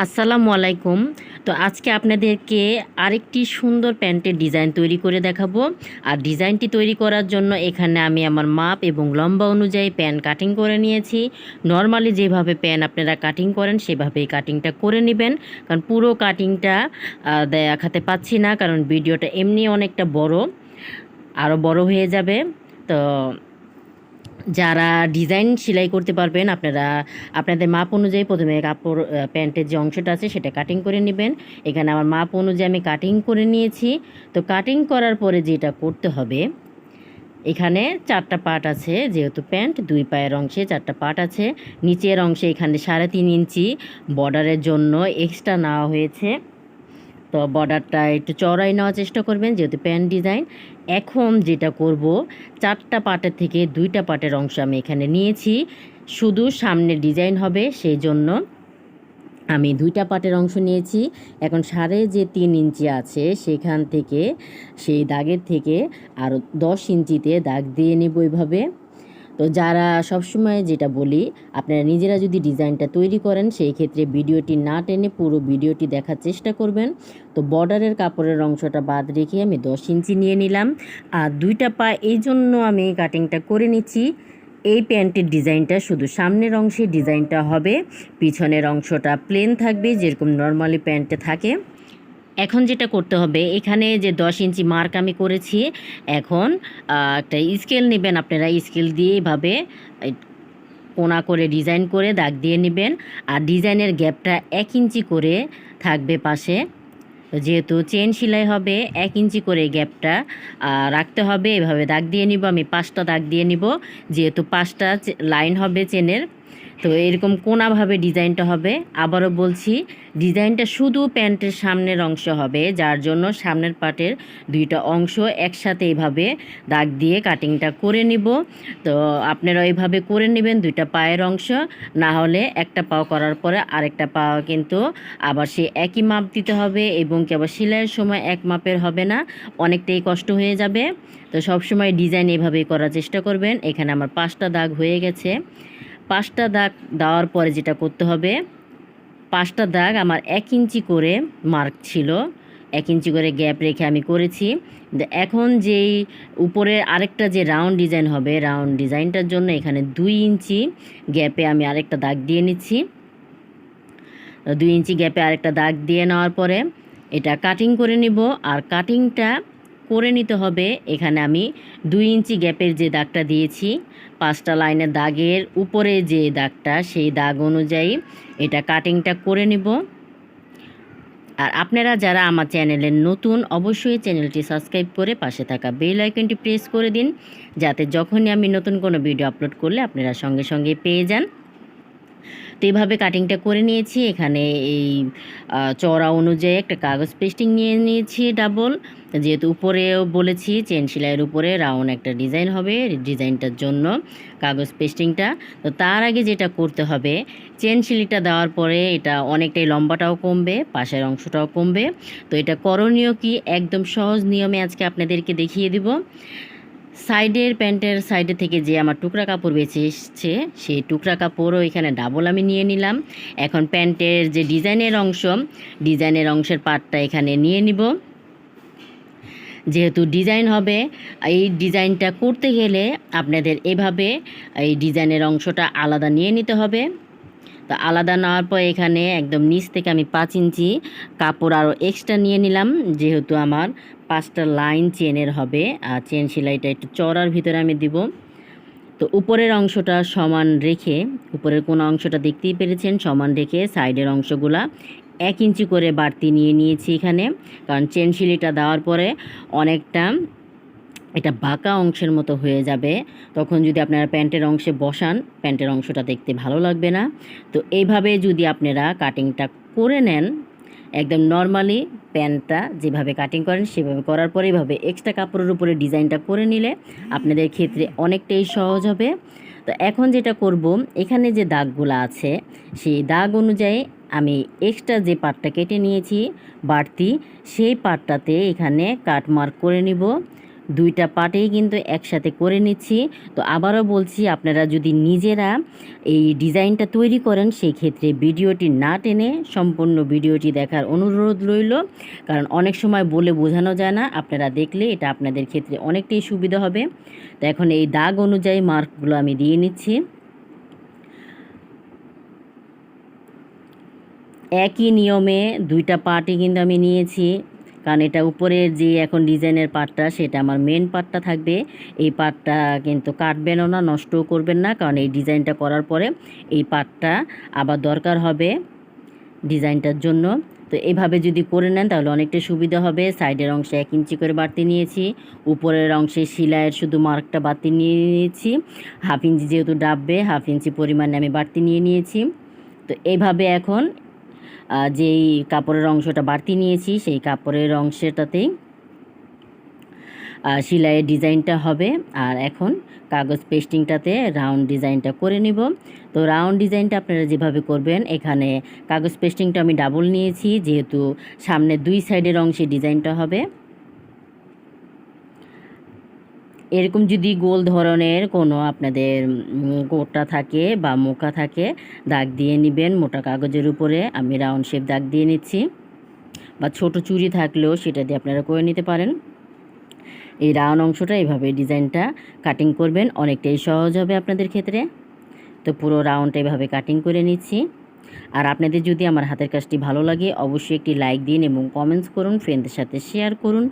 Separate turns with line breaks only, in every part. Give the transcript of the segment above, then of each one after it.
আসসালামু আলাইকুম। তো আজকে আপনাদেরকে আরেকটি সুন্দর প্যান্টের ডিজাইন তৈরি করে দেখাবো। আর ডিজাইনটি তৈরি করার জন্য এখানে আমি আমার মাপ এবং লম্বা অনুযায়ী প্যান কাটিং করে নিয়েছি। নর্মালি যেভাবে প্যান আপনারা কাটিং করেন, সেভাবেই কাটিংটা করে নেবেন। কারণ পুরো কাটিংটা দেখাতে পাচ্ছি না, কারণ ভিডিওটা এমনি অনেকটা বড় আরও বড় হয়ে যাবে। তো যারা ডিজাইন সেলাই করতে পারবেন, আপনারা, আপনাদের মাপ অনুযায়ী প্রথমে কাপড় প্যান্টের যে অংশটা আছে সেটা কাটিং করে নেবেন। এখানে আমার মাপ অনুযায়ী আমি কাটিং করে নিয়েছি। তো কাটিং করার পরে যেটা করতে হবে, এখানে চারটা পার্ট আছে, যেহেতু প্যান্ট, দুই পায়ের অংশে চারটা পার্ট আছে। নিচের অংশে এখানে সাড়ে তিন ইঞ্চি বর্ডারের জন্য এক্সট্রা নেওয়া হয়েছে। তো বর্ডারটা একটু চড়াই নেওয়ার চেষ্টা করবেন, যেহেতু প্যান্ট ডিজাইন এখন যেটা করব, চারটা পাটের থেকে দুইটা পাটের অংশ আমি এখানে নিয়েছি। শুধু সামনে ডিজাইন হবে, সেই জন্য আমি দুইটা পাটের অংশ নিয়েছি। এখন সাড়ে যে তিন ইঞ্চি আছে, সেখান থেকে, সেই দাগের থেকে আরও দশ ইঞ্চিতে দাগ দিয়ে নেব এইভাবে তো যারা সবসময় যেটা বলি, আপনারা নিজেরা যদি ডিজাইনটা তৈরি করেন, সেই ক্ষেত্রে ভিডিওটি না টেনে পুরো ভিডিওটি দেখার চেষ্টা করবেন। তো বর্ডারের কাপড়ের অংশটা বাদ রেখে আমি দশ ইঞ্চি নিয়ে নিলাম। আর দুইটা পা এই জন্য আমি কাটিংটা করে নিচ্ছি। এই প্যান্টের ডিজাইনটা শুধু সামনের অংশে ডিজাইনটা হবে। পিছনের অংশটা প্লেন থাকবে, যেরকম নর্মালি প্যান্টে থাকে। এখন যেটা করতে হবে, এখানে যে দশ ইঞ্চি মার্ক আমি করেছি, এখন একটা স্কেল নেবেন। আপনারা স্কেল দিয়ে এভাবে এই কোনা করে ডিজাইন করে দাগ দিয়ে নেবেন। আর ডিজাইনের গ্যাপটা এক ইঞ্চি করে থাকবে পাশে। যেহেতু চেন সেলাই হবে, এক ইঞ্চি করে গ্যাপটা রাখতে হবে। এভাবে দাগ দিয়ে নিব, আমি পাঁচটা দাগ দিয়ে নিব। যেহেতু পাঁচটা লাইন হবে চেনের তো এরকম কোনাভাবে ডিজাইনটা হবে। আবারও বলছি, ডিজাইনটা শুধু প্যান্টের সামনের অংশ হবে, যার জন্য সামনের পাটের দুইটা অংশ একসাথে এইভাবে দাগ দিয়ে কাটিংটা করে নিব। তো আপনারা এইভাবে করে নেবেন দুইটা পায়ের অংশ, না হলে একটা পাও করার পরে আরেকটা পাও কিন্তু আবার সে একই মাপ দিতে হবে এবং কি আবার সেলাইয়ের সময় এক মাপের হবে না, অনেকটাই কষ্ট হয়ে যাবে। তো সবসময় ডিজাইন এভাবেই করার চেষ্টা করবেন। এখানে আমার পাঁচটা দাগ হয়ে গেছে। পাঁচটা দাগ দেওয়ার পরে যেটা করতে হবে, পাঁচটা দাগ আমার এক ইঞ্চি করে মার্ক ছিল। এক ইঞ্চি করে গ্যাপ রেখে আমি করেছি। এখন যেই উপরে আরেকটা যে রাউন্ড ডিজাইন হবে রাউন্ড ডিজাইনটার জন্য এখানে দুই ইঞ্চি গ্যাপে আমি আরেকটা দাগ দিয়ে নিচ্ছি। দুই ইঞ্চি গ্যাপে আরেকটা দাগ দিয়ে নেওয়ার পরে এটা কাটিং করে নিব। আর কাটিংটা করে নিতে হবে। এখানে আমি দুই ইঞ্চি গ্যাপের যে দাগটা দিয়েছি, পাঁচটা লাইনের দাগের উপরে যে দাগটা, সেই দাগ অনুযায়ী এটা কাটিংটা করে নিব। আর আপনারা যারা আমার চ্যানেলের নতুন, অবশ্যই চ্যানেলটি সাবস্ক্রাইব করে পাশে থাকা বেল আইকনটি প্রেস করে দিন, যাতে যখনই আমি নতুন কোনো ভিডিও আপলোড করলে আপনারা সঙ্গে সঙ্গে পেয়ে যান। তো এইভাবে কাটিংটা করে নিয়েছি। এখানে এই চওড়া অনুযায়ী একটা কাগজ পেস্টিং নিয়ে নিয়েছি ডাবল। যেহেতু উপরেও বলেছি, চেন সেলাইয়ের উপরে রাউন্ড একটা ডিজাইন হবে, ডিজাইনটার জন্য কাগজ পেস্টিংটা তো তার আগে যেটা করতে হবে, চেন সিলিটা দেওয়ার পরে এটা অনেকটাই লম্বাটাও কমবে, পাশের অংশটাও কমবে। তো এটা করণীয় কি? একদম সহজ নিয়মে আজকে আপনাদেরকে দেখিয়ে দিব। সাইডের প্যান্টের সাইডে থেকে যে আমার টুকরা কাপড় বেঁচে এসছে, সেই টুকরা কাপড়ও এখানে ডাবল আমি নিয়ে নিলাম। এখন প্যান্টের যে ডিজাইনের অংশ ডিজাইনের অংশের পার্টটা এখানে নিয়ে নিব। যেহেতু ডিজাইন হবে, এই ডিজাইনটা করতে গেলে আপনাদের এভাবে এই ডিজাইনের অংশটা আলাদা নিয়ে নিতে হবে। তো আলাদা নেওয়ার পর এখানে একদম নিচ থেকে আমি পাঁচ ইঞ্চি কাপড় আরও এক্সট্রা নিয়ে নিলাম। যেহেতু আমার পাঁচটা লাইন চেনের হবে, আর চেন সেলাইটা একটু চড়ার ভিতরে আমি দিব। তো উপরের অংশটা সমান রেখে, উপরের কোনো অংশটা দেখতেই পেরেছেন, সমান রেখে সাইডের অংশগুলা এক ইঞ্চি করে বাড়তি নিয়ে নিয়েছি এখানে। কারণ চেন সিলিটা দেওয়ার পরে অনেকটা এটা বাঁকা অংশের মতো হয়ে যাবে। তখন যদি আপনারা প্যান্টের অংশে বসান, প্যান্টের অংশটা দেখতে ভালো লাগবে না। তো এইভাবে যদি আপনারা কাটিংটা করে নেন, একদম নর্মালি প্যান্টটা যেভাবে কাটিং করেন, সেভাবে করার পরে এইভাবে এক্সট্রা কাপড়ের উপরে ডিজাইনটা করে নিলে আপনাদের ক্ষেত্রে অনেকটাই সহজ হবে। তো এখন যেটা করব, এখানে যে দাগগুলো আছে, সেই দাগ অনুযায়ী আমি এক্সট্রা যে পাটটা কেটে নিয়েছি, বাড়তি, সেই পাটটাতে এখানে কাট মার্ক করে নিব। দুইটা পার্টেই কিন্তু একসাথে করে নিচ্ছি। তো আবারও বলছি, আপনারা যদি নিজেরা এই ডিজাইনটা তৈরি করেন সেই ক্ষেত্রে ভিডিওটি না টেনে সম্পূর্ণ ভিডিওটি দেখার অনুরোধ রইল। কারণ অনেক সময় বলে বোঝানো যায় না, আপনারা দেখলে এটা আপনাদের ক্ষেত্রে অনেকটাই সুবিধা হবে। তো এখন এই দাগ অনুযায়ী মার্কগুলো আমি দিয়ে নিচ্ছি। একই নিয়মে দুইটা পার্টই কিন্তু আমি নিয়েছি। কারণ এটা উপরের যে এখন ডিজাইনের পার্টটা সেটা আমার মেন পার্টটা থাকবে। এই পার্টটা কিন্তু কাটবেনও না, নষ্টও করবেন না, কারণ এই ডিজাইনটা করার পরে এই পার্টটা আবার দরকার হবে ডিজাইনটার জন্য। তো এভাবে যদি করে নেন, তাহলে অনেকটা সুবিধা হবে। সাইডের অংশে এক ইঞ্চি করে বাড়তি নিয়েছি, উপরের অংশে সেলাইয়ের শুধু মার্কটা বাড়তি নিয়ে নিয়েছি। হাফ ইঞ্চি যেহেতু ডাববে, হাফ ইঞ্চি পরিমাণে আমি বাড়তি নিয়ে নিয়েছি। তো এইভাবে এখন যেই কাপড়ের অংশটা বাড়তি নিয়েছি, সেই কাপড়ের অংশটাতেই সিলাইয়ের ডিজাইনটা হবে। আর এখন কাগজ পেস্টিংটাতে রাউন্ড ডিজাইনটা করে নিব। তো রাউন্ড ডিজাইনটা আপনারা যেভাবে করবেন, এখানে কাগজ পেস্টিংটা আমি ডাবল নিয়েছি, যেহেতু সামনে দুই সাইডের অংশে ডিজাইনটা হবে। এরকম যদি গোল ধরনের কোনো আপনাদের গোটা থাকে বা মোকা থাকে, দাগ দিয়ে নেবেন, মোটা কাগজের উপরে, আমি রাউন্ড শেপ দাগ দিয়ে নিচ্ছি। বা ছোট চুরি থাকলেও সেটা দিয়ে আপনারা করে নিতে পারেন। এই রাউন্ড অংশটা এইভাবে ডিজাইনটা কাটিং করবেন, অনেকটাই সহজ হবে আপনাদের ক্ষেত্রে। তো পুরো রাউন্ডটা এভাবে কাটিং করে নিচ্ছি। আর আপনাদের যদি আমার হাতের কাজটি ভালো লাগে, অবশ্যই একটি লাইক দিন এবং কমেন্টস করুন ফ্রেন্ডদের সাথে শেয়ার করুন।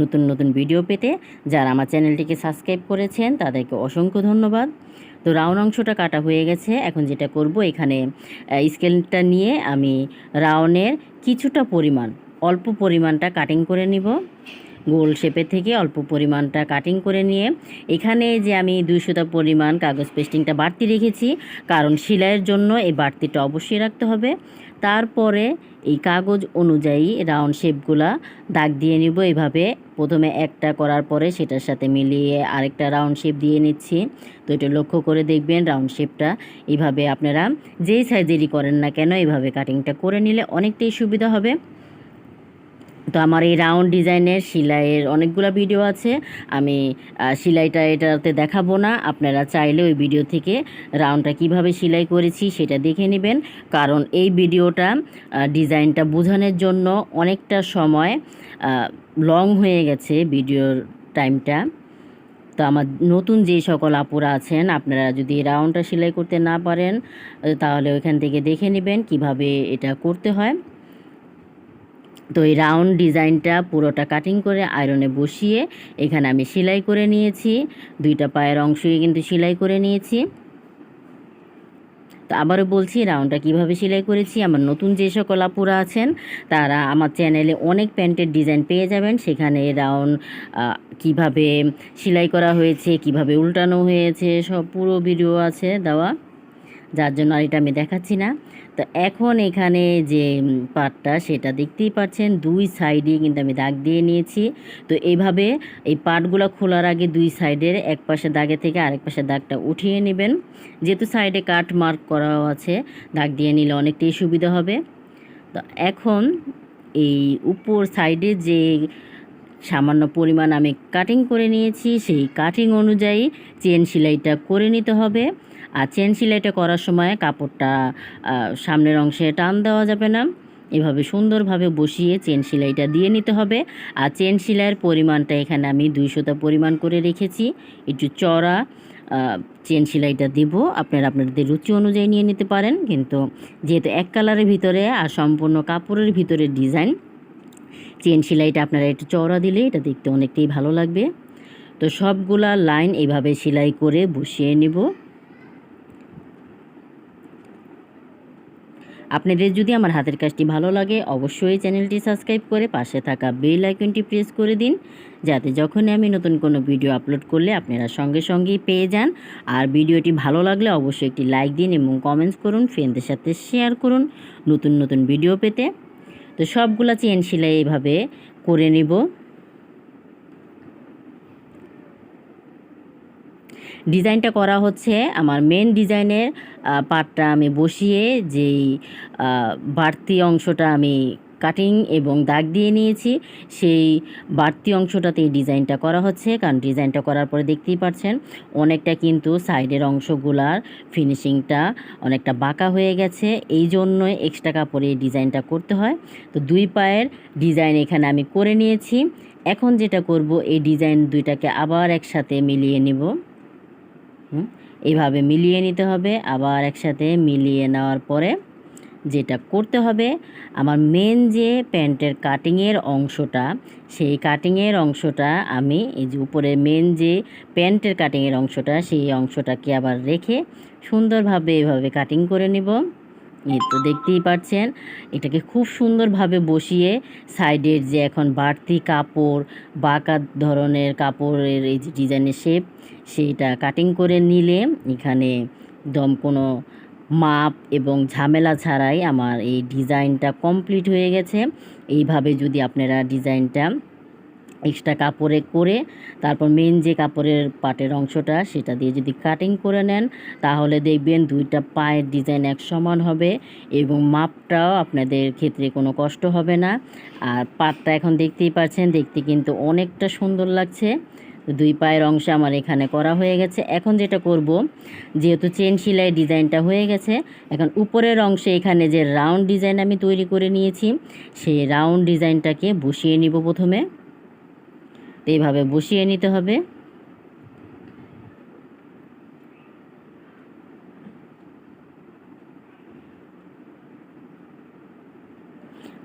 নতুন নতুন ভিডিও পেতে যারা আমার চ্যানেলটিকে সাবস্ক্রাইব করেছেন, তাদেরকে অসংখ্য ধন্যবাদ। তো রাউন্ড অংশটা কাটা হয়ে গেছে। এখন যেটা করব, এখানে স্কেলটা নিয়ে আমি রাউন্ডের কিছুটা পরিমাণ, অল্প পরিমাণটা কাটিং করে নিব। গোল শেপের থেকে অল্প পরিমাণটা কাটিং করে নিয়ে এখানে যে আমি দুইশোটা পরিমাণ কাগজ পেস্টিংটা বাড়তি রেখেছি, কারণ সেলাইয়ের জন্য এই বাড়তিটা অবশ্যই রাখতে হবে। তারপরে এই কাগজ অনুযায়ী রাউন্ড শেপগুলা দাগ দিয়ে নিব এভাবে। প্রথমে একটা করার পরে সেটার সাথে মিলিয়ে আরেকটা রাউন্ড শেপ দিয়ে নিচ্ছি। তো এটা লক্ষ্য করে দেখবেন রাউন্ড শেপটা এইভাবে আপনারা যেই সাইজেরই করেন না কেন এইভাবে কাটিংটা করে নিলে অনেকটাই সুবিধা হবে। তো আমার এই রাউন্ড ডিজাইনের সেলাইয়ের অনেকগুলো ভিডিও আছে। আমি সেলাইটা এটাতে দেখাবো না। আপনারা চাইলে ওই ভিডিও থেকে রাউন্ডটা কীভাবে সেলাই করেছি সেটা দেখে নেবেন। কারণ এই ভিডিওটা ডিজাইনটা বোঝানোর জন্য অনেকটা সময় লং হয়ে গেছে ভিডিওর টাইমটা তো আমার নতুন যে সকল আপুরা আছেন, আপনারা যদি রাউন্ডটা সেলাই করতে না পারেন, তাহলে ওইখান থেকে দেখে নেবেন কীভাবে এটা করতে হয়। তো এই রাউন্ড ডিজাইনটা পুরোটা কাটিং করে আয়রনে বসিয়ে এখানে আমি সেলাই করে নিয়েছি। দুইটা পায়ের অংশই কিন্তু সেলাই করে নিয়েছি। তো আবারও বলছি রাউন্ডটা কীভাবে সেলাই করেছি? আমার নতুন যে সকল আপুরা আছেন, তারা আমার চ্যানেলে অনেক প্যান্টের ডিজাইন পেয়ে যাবেন। সেখানে রাউন্ড কীভাবে সেলাই করা হয়েছে, কীভাবে উল্টানো হয়েছে, সব পুরো ভিডিও আছে দেওয়া। যার জন্য আর এটা আমি দেখাচ্ছি না। তো এখন এখানে যে পাটটা সেটা দেখতেই পাচ্ছেন, দুই সাইডে কিন্তু আমি দাগ দিয়ে নিয়েছি। তো এইভাবে এই পাটগুলো খোলার আগে দুই সাইডের এক পাশে দাগে থেকে আরেক পাশে দাগটা উঠিয়ে নেবেন। যেহেতু সাইডে কাট মার্ক করাও আছে, দাগ দিয়ে নিলে অনেকটাই সুবিধা হবে। তো এখন এই উপর সাইডে যে সামান্য পরিমাণ আমি কাটিং করে নিয়েছি, সেই কাটিং অনুযায়ী চেন সেলাইটা করে নিতে হবে। আর চেন সিলাইটা করার সময় কাপড়টা সামনের অংশে টান দেওয়া যাবে না। এভাবে সুন্দরভাবে বসিয়ে চেন সেলাইটা দিয়ে নিতে হবে। আর চেন সেলাইয়ের পরিমাণটা এখানে আমি দুইশোটা পরিমাণ করে রেখেছি। একটু চড়া চেন সেলাইটা দিব। আপনারা আপনাদের রুচি অনুযায়ী নিয়ে নিতে পারেন। কিন্তু যেহেতু এক কালারের ভিতরে আর সম্পূর্ণ কাপড়ের ভিতরে ডিজাইন, চেন সেলাইটা আপনারা একটু চওড়া দিলে এটা দেখতে অনেকটাই ভালো লাগবে। তো সবগুলা লাইন এইভাবে সেলাই করে বসিয়ে নিব। আপনাদের যদি আমার হাতের কাজটি ভালো লাগে, অবশ্যই চ্যানেলটি সাবস্ক্রাইব করে পাশে থাকা বেল আইকনটি প্রেস করে দিন, যাতে যখনই আমি নতুন কোনো ভিডিও আপলোড করলে আপনারা সঙ্গে সঙ্গেই পেয়ে যান। আর ভিডিওটি ভালো লাগলে অবশ্যই একটি লাইক দিন এবং কমেন্টস করুন, ফ্রেন্ডদের সাথে শেয়ার করুন নতুন নতুন ভিডিও পেতে। তো সবগুলা চেন সেলাই এইভাবে করে নিব। ডিজাইনটা করা হচ্ছে। আমার মেন ডিজাইনের পার্টটা আমি বসিয়ে যেই বাড়তি অংশটা আমি কাটিং এবং দাগ দিয়ে নিয়েছি, সেই বাড়তি অংশটাতে এই ডিজাইনটা করা হচ্ছে। কারণ ডিজাইনটা করার পরে দেখতেই পাচ্ছেন অনেকটা কিন্তু সাইডের অংশগুলার ফিনিশিংটা অনেকটা বাঁকা হয়ে গেছে। এই জন্যই এক্সট্রা কাপড়ে এই ডিজাইনটা করতে হয়। তো দুই পায়ের ডিজাইন এখানে আমি করে নিয়েছি। এখন যেটা করব, এই ডিজাইন দুইটাকে আবার একসাথে মিলিয়ে নিব। এইভাবে মিলিয়ে নিতে হবে। আবার একসাথে মিলিয়ে নেওয়ার পরে যেটা করতে হবে, আমার মেন যে প্যান্টের কাটিংয়ের অংশটা, সেই কাটিংয়ের অংশটা আমি এই যে উপরে মেন যে প্যান্টের কাটিংয়ের অংশটা, সেই অংশটাকে আবার রেখে সুন্দরভাবে এভাবে কাটিং করে নিব। এই তো দেখতেই পাচ্ছেন, এটাকে খুব সুন্দরভাবে বসিয়ে সাইডের যে এখন বাড়তি কাপড়, বাঁকা ধরনের কাপড়ের এই যে ডিজাইনের শেপ সেইটা কাটিং করে নিলে এখানে দম কোনো মাপ এবং ঝামেলা ছাড়াই আমার এই ডিজাইনটা কমপ্লিট হয়ে গেছে। এইভাবে যদি আপনারা ডিজাইনটা এক্সট্রা কাপড়ে করে তারপর মেন যে কাপড়ের পাটের অংশটা সেটা দিয়ে যদি কাটিং করে নেন, তাহলে দেখবেন দুইটা পায়ের ডিজাইন এক সমান হবে এবং মাপটাও আপনাদের ক্ষেত্রে কোনো কষ্ট হবে না। আর পাটটা এখন দেখতেই পাচ্ছেন, দেখতে কিন্তু অনেকটা সুন্দর লাগছে। দুই পায়ের অংশ আমার এখানে করা হয়ে গেছে। এখন যেটা করব, যেহেতু চেন সেলাই ডিজাইনটা হয়ে গেছে, এখন উপরের অংশে এখানে যে রাউন্ড ডিজাইন আমি তৈরি করে নিয়েছি, সেই রাউন্ড ডিজাইনটাকে বসিয়ে নিব প্রথমে। এইভাবে বসিয়ে নিতে হবে।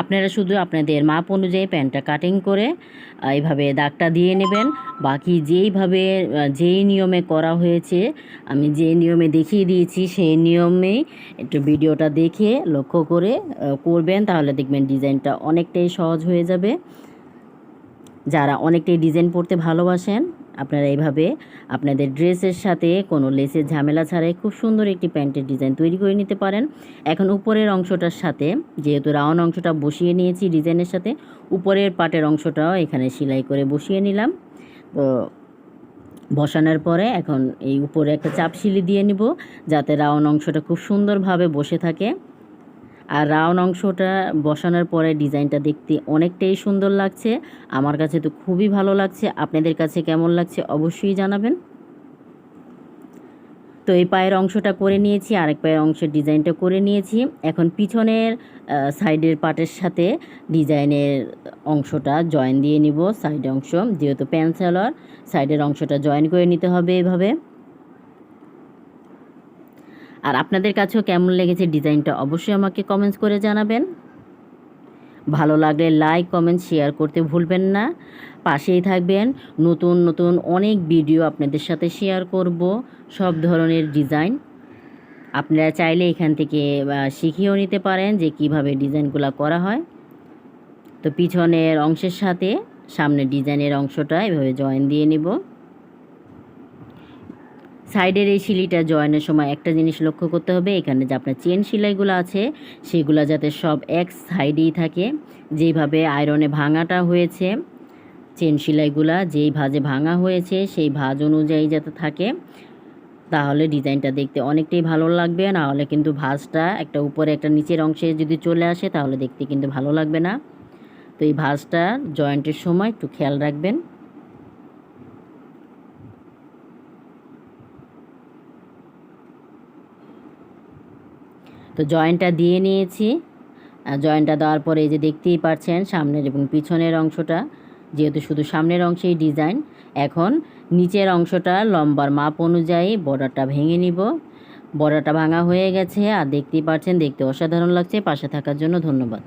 আপনারা শুধু আপনাদের মাপ অনুযায়ী প্যান্টটা কাটিং করে এইভাবে দাগটা দিয়ে নেবেন। বাকি যেইভাবে যেই নিয়মে করা হয়েছে, আমি যে নিয়মে দেখিয়ে দিয়েছি, সেই নিয়মেই একটু ভিডিওটা দেখে লক্ষ্য করে করবেন, তাহলে দেখবেন ডিজাইনটা অনেকটাই সহজ হয়ে যাবে। যারা অনেকটাই ডিজাইন পড়তে ভালোবাসেন, আপনারা এইভাবে আপনাদের ড্রেসের সাথে কোনো লেসের ঝামেলা ছাড়াই খুব সুন্দর একটি প্যান্টের ডিজাইন তৈরি করে নিতে পারেন। এখন উপরের অংশটার সাথে, যেহেতু রাউন্ড অংশটা বসিয়ে নিয়েছি ডিজাইনের সাথে, উপরের পাটের অংশটাও এখানে সেলাই করে বসিয়ে নিলাম। তো বসানোর পরে এখন এই উপরে একটা চাপ সিলি দিয়ে নিব, যাতে রাউন্ড অংশটা খুব সুন্দরভাবে বসে থাকে। আর রাউন্ড অংশটা বসানোর পরে ডিজাইনটা দেখতে অনেকটাই সুন্দর লাগছে। আমার কাছে তো খুবই ভালো লাগছে। আপনাদের কাছে কেমন লাগছে অবশ্যই জানাবেন। তো এই পায়ের অংশটা করে নিয়েছি, আরেক পায়ের অংশের ডিজাইনটা করে নিয়েছি। এখন পিছনের সাইডের পাটের সাথে ডিজাইনের অংশটা জয়েন দিয়ে নিব, সাইড অংশ। যেহেতু প্যান্ট সালোয়ার সাইডের অংশটা জয়েন করে নিতে হবে এভাবে। আর আপনাদের কাছেও কেমন লেগেছে ডিজাইনটা অবশ্যই আমাকে কমেন্টস করে জানাবেন। ভালো লাগলে লাইক কমেন্ট শেয়ার করতে ভুলবেন না। পাশেই থাকবেন। নতুন নতুন অনেক ভিডিও আপনাদের সাথে শেয়ার করব সব ধরনের ডিজাইন আপনারা চাইলে এখান থেকে শিখিয়েও নিতে পারেন যে কীভাবে ডিজাইনগুলো করা হয়। তো পিছনের অংশের সাথে সামনের ডিজাইনের অংশটা এভাবে জয়েন দিয়ে নিব। সাইডের এই সিলিটা জয়েনের সময় একটা জিনিস লক্ষ্য করতে হবে, এখানে যে আপনার চেন সেলাইগুলো আছে, সেগুলো যাতে সব এক সাইডেই থাকে। যেইভাবে আয়রনে ভাঙাটা হয়েছে, চেন সেলাইগুলা যেই ভাজে ভাঙা হয়েছে, সেই ভাজ অনুযায়ী যাতে থাকে, তাহলে ডিজাইনটা দেখতে অনেকটাই ভালো লাগবে। নাহলে কিন্তু ভাঁজটা একটা উপরে একটা নিচের অংশে যদি চলে আসে, তাহলে দেখতে কিন্তু ভালো লাগবে না। তো এই ভাঁজটা জয়েন্টের সময় একটু খেয়াল রাখবেন। তো জয়েন্টটা দিয়ে নিয়েছি। জয়েন্টটা দেওয়ার পরে এই যে দেখতেই পাচ্ছেন সামনের এবং পিছনের অংশটা, যেহেতু শুধু সামনের অংশেই ডিজাইন এখন নিচের অংশটা লম্বার মাপ অনুযায়ী বর্ডারটা ভেঙে নিব। বর্ডারটা ভাঙা হয়ে গেছে, আর দেখতেই পাচ্ছেন, দেখতে অসাধারণ লাগছে। পাশে থাকার জন্য ধন্যবাদ।